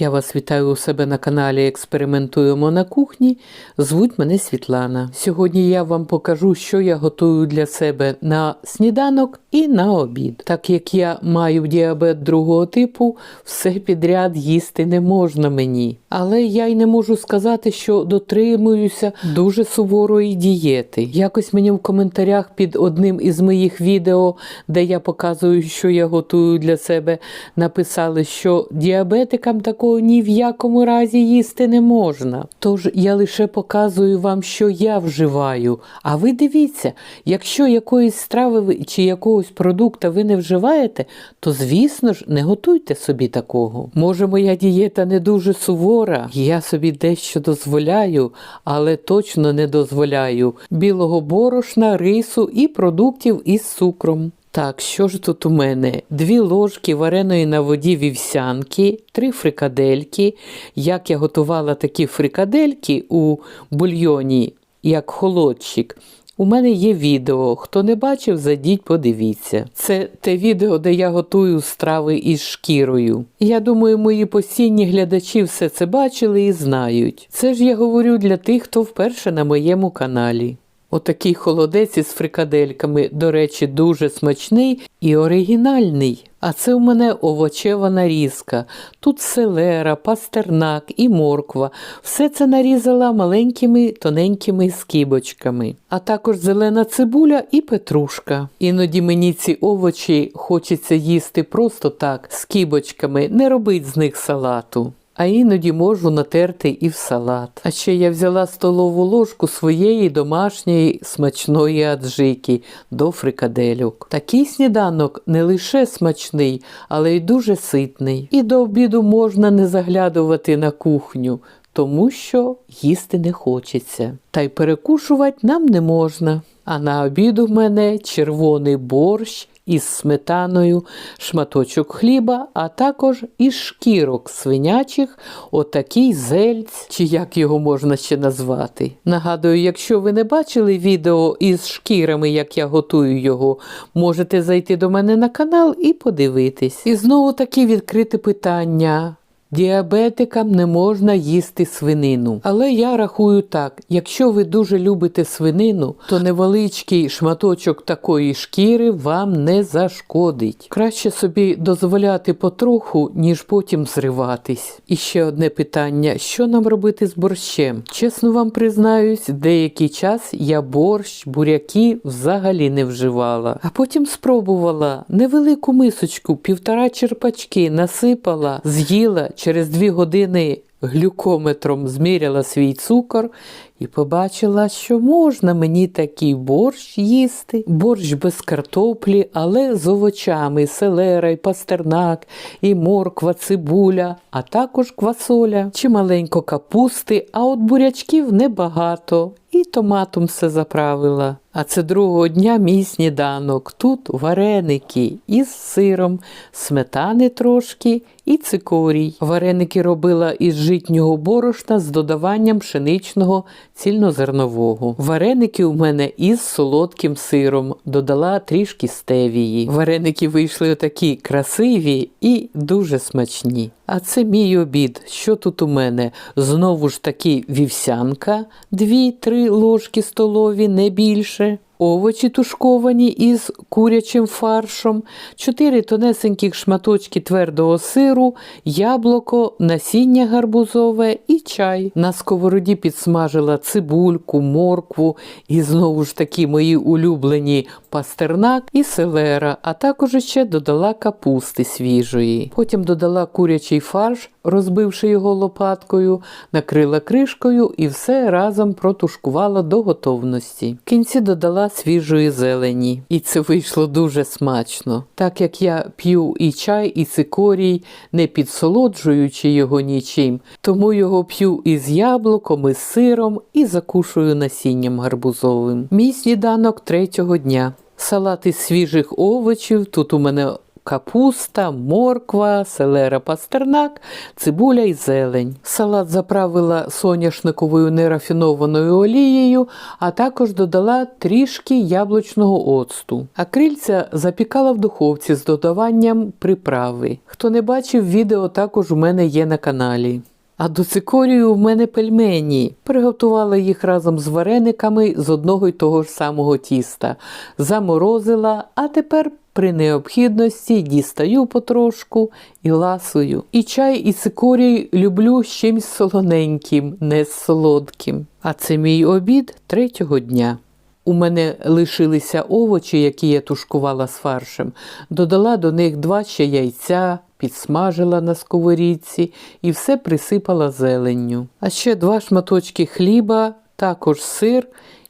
Я вас вітаю у себе на каналі Експериментуємо на кухні. Звуть мене Світлана. Сьогодні я вам покажу, що я готую для себе на сніданок і на обід. Так як я маю діабет другого типу, все підряд їсти не можна мені. Але я й не можу сказати, що дотримуюся дуже суворої дієти. Якось мені в коментарях під одним із моїх відео, де я показую, що я готую для себе, написали, що діабетикам такого ні в якому разі їсти не можна. Тож я лише показую вам, що я вживаю. А ви дивіться, якщо якоїсь страви ви- чи якогось продукта ви не вживаєте, то звісно ж не готуйте собі такого. Може, моя дієта не дуже сувора, я собі дещо дозволяю, але точно не дозволяю білого борошна, рису і продуктів із цукром. Так, що ж тут у мене? Дві ложки вареної на воді вівсянки, три фрикадельки. Як я готувала такі фрикадельки у бульйоні, як холодчик. У мене є відео. Хто не бачив, зайдіть, подивіться. Це те відео, де я готую страви із шкірою. Я думаю, мої постійні глядачі все це бачили і знають. Це ж я говорю для тих, хто вперше на моєму каналі. Отакий холодець із фрикадельками, до речі, дуже смачний і оригінальний. А це у мене овочева нарізка. Тут селера, пастернак і морква. Все це нарізала маленькими тоненькими скибочками. А також зелена цибуля і петрушка. Іноді мені ці овочі хочеться їсти просто так, скибочками, не робить з них салату а іноді можу натерти і в салат. А ще я взяла столову ложку своєї домашньої смачної аджики до фрикадельок. Такий сніданок не лише смачний, але й дуже ситний. І до обіду можна не заглядувати на кухню. Тому що їсти не хочеться. Та й перекушувати нам не можна. А на обід у мене червоний борщ із сметаною, шматочок хліба, а також із шкірок свинячих, отакий зельць, чи як його можна ще назвати. Нагадую, якщо ви не бачили відео із шкірами, як я готую його, можете зайти до мене на канал і подивитись. І знову таки відкрите питання. Діабетикам не можна їсти свинину. Але я рахую так: якщо ви дуже любите свинину, то невеличкий шматочок такої шкіри вам не зашкодить. Краще собі дозволяти потроху, ніж потім зриватись. І ще одне питання: що нам робити з борщем? Чесно вам признаюсь, деякий час я борщ, буряки взагалі не вживала. А потім спробувала невелику мисочку, півтора черпачки насипала, з'їла через дві години. Глюкометром зміряла свій цукор і побачила, що можна мені такий борщ їсти. Борщ без картоплі, але з овочами, селера, і пастернак, і морква, цибуля, а також квасоля, чималенько капусти, а от бурячків небагато. І томатом все заправила. А це другого дня мій сніданок. Тут вареники із сиром, сметани трошки і цикорій. Вареники робила із житнього борошна з додаванням пшеничного цільнозернового. Вареники у мене із солодким сиром, додала трішки стевії. Вареники вийшли отакі красиві і дуже смачні. А це мій обід. Що тут у мене? Знову ж таки вівсянка, 2-3 ложки столові, не більше. Овочі тушковані із курячим фаршом, 4 тонесеньких шматочки твердого сиру, яблуко, насіння гарбузове і чай. На сковороді підсмажила цибульку, моркву і знову ж таки мої улюблені пастернак і селера, а також ще додала капусти свіжої. Потім додала курячий фарш, розбивши його лопаткою, накрила кришкою і все разом протушкувала до готовності. В кінці додала свіжої зелені. І це вийшло дуже смачно. Так як я п'ю і чай, і цикорій, не підсолоджуючи його нічим, тому його п'ю із яблуком, із сиром і закушую насінням гарбузовим. Мій сніданок третього дня. Салат із свіжих овочів. Тут у мене капуста, морква, селера пастернак, цибуля і зелень. Салат заправила соняшниковою нерафінованою олією, а також додала трішки яблучного оцту. А крильця запікала в духовці з додаванням приправи. Хто не бачив, відео також у мене є на каналі. А до цикорію в мене пельмені. Приготувала їх разом з варениками з одного й того ж самого тіста. Заморозила, а тепер при необхідності дістаю потрошку і ласую. І чай, і цикорій люблю з чимсь солоненьким, не солодким. А це мій обід третього дня. У мене лишилися овочі, які я тушкувала з фаршем. Додала до них два ще яйця, підсмажила на сковорідці і все присипала зеленню. А ще два шматочки хліба, також сир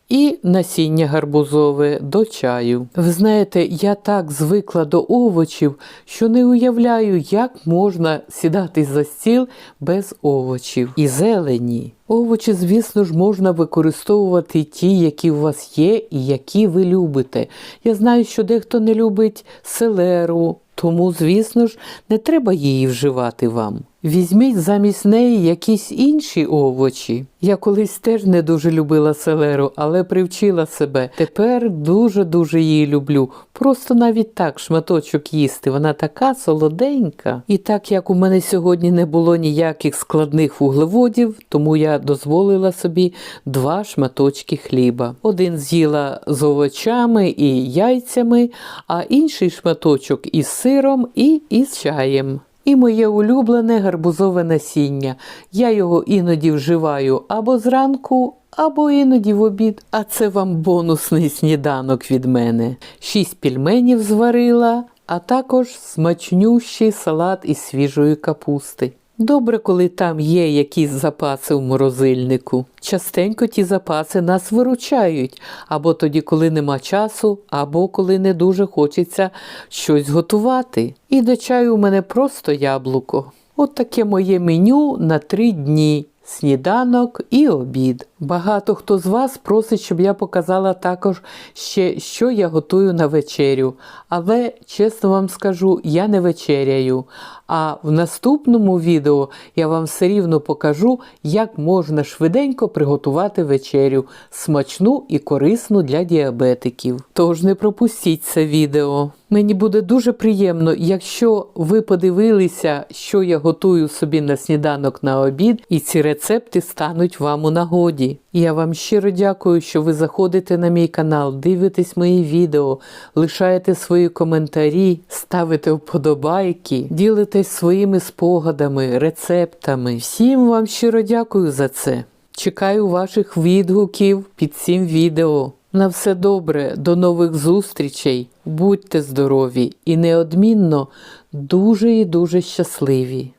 і насіння гарбузове до чаю. Ви знаєте, я так звикла до овочів, що не уявляю, як можна сідати за стіл без овочів і зелені. Овочі, звісно ж, можна використовувати ті, які у вас є і які ви любите. Я знаю, що дехто не любить селеру, тому, звісно ж, не треба її вживати вам. Візьміть замість неї якісь інші овочі. Я колись теж не дуже любила селеру, але привчила себе. Тепер дуже-дуже її люблю. Просто навіть так шматочок їсти. Вона така солоденька. І так як у мене сьогодні не було ніяких складних вуглеводів, тому я дозволила собі два шматочки хліба. Один з'їла з овочами і яйцями, а інший шматочок із сиром і із чаєм. І моє улюблене гарбузове насіння. Я його іноді вживаю або зранку, або іноді в обід. А це вам бонусний сніданок від мене. Шість пільменів зварила, а також смачнющий салат із свіжої капусти. Добре, коли там є якісь запаси в морозильнику. Частенько ті запаси нас виручають, або тоді, коли нема часу, або коли не дуже хочеться щось готувати. І до чаю у мене просто яблуко. От таке моє меню на три дні. Сніданок і обід. Багато хто з вас просить, щоб я показала також ще, що я готую на вечерю. Але, чесно вам скажу, я не вечеряю. А в наступному відео я вам все рівно покажу, як можна швиденько приготувати вечерю, смачну і корисну для діабетиків. Тож не пропустіть це відео. Мені буде дуже приємно, якщо ви подивилися, що я готую собі на сніданок на обід, і ці рецепти стануть вам у нагоді. Я вам щиро дякую, що ви заходите на мій канал, дивитесь мої відео, лишаєте свої коментарі, ставите вподобайки, ділитесь своїми спогадами, рецептами. Всім вам щиро дякую за це. Чекаю ваших відгуків під цим відео. На все добре, до нових зустрічей, будьте здорові і неодмінно дуже і дуже щасливі.